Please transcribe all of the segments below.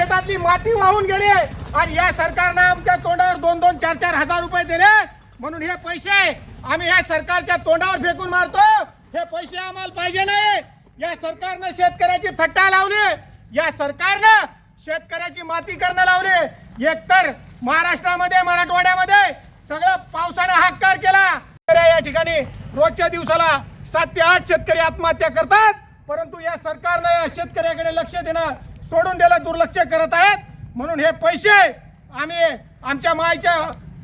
शेतातली माती वाहून गेली आणि या सरकारनं आमच्या तोंडावर दोन दोन चार चार हजार रुपये दिले. म्हणून हे पैसे आम्ही या सरकारच्या तोंडावर फेकून मारतो. हे पैसे आम्हाला पाहिजे नाही. या सरकारनं शेतकऱ्याची थट्टा लावली. या सरकारनं शेतकऱ्याची माती करणं लावली. एकतर महाराष्ट्रामध्ये मराठवाड्यामध्ये सगळं पावसानं हाकार केला. या ठिकाणी रोजच्या दिवसाला सात ते आठ शेतकरी आत्महत्या करतात. परंतु या सरकारनं या शेतकऱ्याकडे लक्ष देणं सोडून द्यायला दुर्लक्ष करत आहेत. म्हणून हे पैसे आम्ही आमच्या मायच्या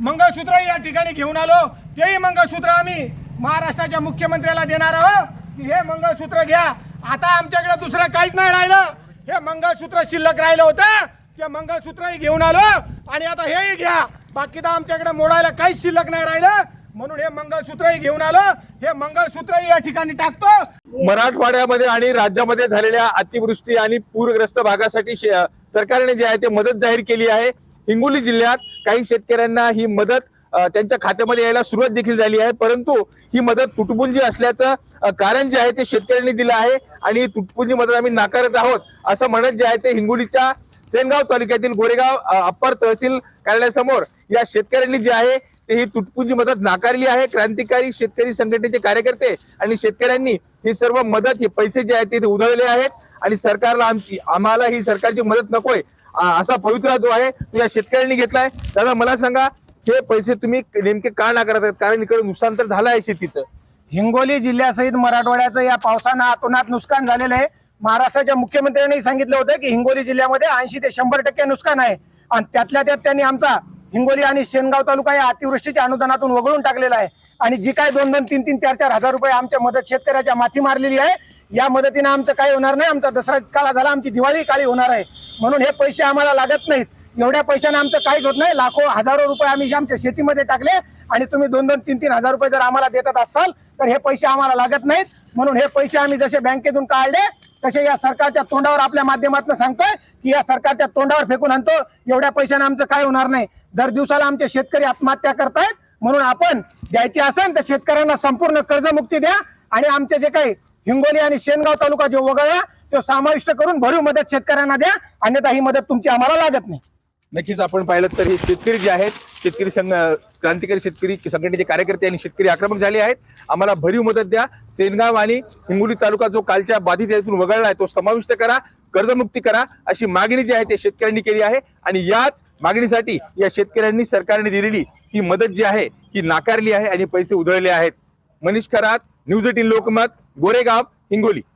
मंगळसूत्र या ठिकाणी घेऊन आलो. तेही मंगळसूत्र आम्ही महाराष्ट्राच्या मुख्यमंत्र्याला देणार आहोत. की हे मंगळसूत्र घ्या. आता आमच्याकडे दुसरं काहीच नाही राहिलं. हे मंगळसूत्र शिल्लक राहिलं होतं. ते मंगळसूत्रही घेऊन आलो. आणि आता हेही घ्या. बाकी तर आमच्याकडे मोडायला काहीच शिल्लक नाही राहिलं. म्हणून हे मंगळसूत्रही घेऊन आलो. हे मंगळसूत्रही या ठिकाणी टाकतो. मराठवाड्यामध्ये आणि राज्यामध्ये झालेल्या अतिवृष्टी आणि पूरग्रस्त भागासाठी शे- सरकारने जे आहे ते मदत जाहीर केली आहे. हिंगोली जिल्ह्यात काही शेतकऱ्यांना ही मदत त्यांच्या खात्यामध्ये यायला सुरुवात देखील झाली आहे. परंतु ही मदत तुटपुंजी असल्याचं कारण जे आहे ते शेतकऱ्यांनी दिलं आहे आणि तुटपुंजी मदत आम्ही नाकारत आहोत. असं म्हणत जे आहे ते हिंगोलीच्या सेनगाव तालुक्यातील गोरेगाव अप्पर तहसील कार्यालयासमोर या शेतकऱ्यांनी जे आहे ते ही तुटपुंजी मदत नाकारली आहे. क्रांतिकारी शेतकरी संघटनेचे कार्यकर्ते आणि शेतकऱ्यांनी ही सर्व मदत हे पैसे जे आहेत ते उधळले आहेत आणि सरकारला आमची आम्हाला ही सरकारची मदत नकोय असा पवित्रा जो आहे तो या शेतकऱ्यांनी घेतलाय. दादा मला सांगा हे पैसे तुम्ही नेमके का नाकारत आहेत? कारण इकडे नुकसान तर झालं आहे शेतीचं. हिंगोली जिल्ह्यासहित मराठवाड्याचं या पावसानं आतोनात नुकसान झालेलं आहे. महाराष्ट्राच्या मुख्यमंत्र्यांनी सांगितलं होतं की हिंगोली जिल्ह्यामध्ये ऐंशी ते शंभर टक्के नुकसान आहे. आणि त्यातल्या त्यात त्यांनी आमचा हिंगोली आणि शेनगाव तालुका या अतिवृष्टीच्या अनुदानातून वगळून टाकलेला आहे. आणि जी काय दोन दोन तीन तीन चार चार हजार रुपये आमच्या मदत शेतकऱ्याच्या माथी मारलेली आहे. या मदतीनं आमचं काही होणार नाही. आमचा दसरा काळा झाला आमची दिवाळी काळी होणार आहे. म्हणून हे पैसे आम्हाला लागत नाहीत. एवढ्या पैशाने आमचं काहीच होत नाही. लाखो हजारो रुपये आम्ही आमच्या शेतीमध्ये टाकले. आणि तुम्ही दोन दोन तीन तीन हजार रुपये जर आम्हाला देतात असाल तर हे पैसे आम्हाला लागत नाहीत. म्हणून हे पैसे आम्ही जसे बँकेतून काढले तसे या सरकारच्या तोंडावर आपल्या माध्यमातून सांगतोय की या सरकारच्या तोंडावर फेकून आणतो. एवढ्या पैशाने आमचं काय होणार नाही. दर दिवसाला आमचे शेतकरी आत्महत्या करतायत. म्हणून आपण द्यायची असेल तर शेतकऱ्यांना संपूर्ण कर्जमुक्ती द्या आणि आमचे जे काही हिंगोली आणि शेनगाव तालुका जो वगळला तो समाविष्ट करून भरीव मदत शेतकऱ्यांना द्या. अन्यथा ही मदत तुमची आम्हाला लागत नाही. नक्कीच आपण पाहिलं तर हे शेतकरी जे आहेत शेतकरी संघ क्रांतिकारी शेतकरी संघटनेचे कार्यकर्ते आणि शेतकरी आक्रमक झाले आहेत. आम्हाला भरीव मदत द्या. सेनगाव आणि हिंगोली तालुका जो कालच्या बाधित यातून वगळला आहे तो समाविष्ट करा कर्जमुक्ती करा अशी मागणी जी आहे ते शेतकऱ्यांनी केली आहे. आणि याच मागणीसाठी या शेतकऱ्यांनी सरकारने दिलेली ही मदत जी आहे ती नाकारली आहे आणि पैसे उधळले आहेत. Manish Kharat news eighteen Lokmat Goregaon Hingoli.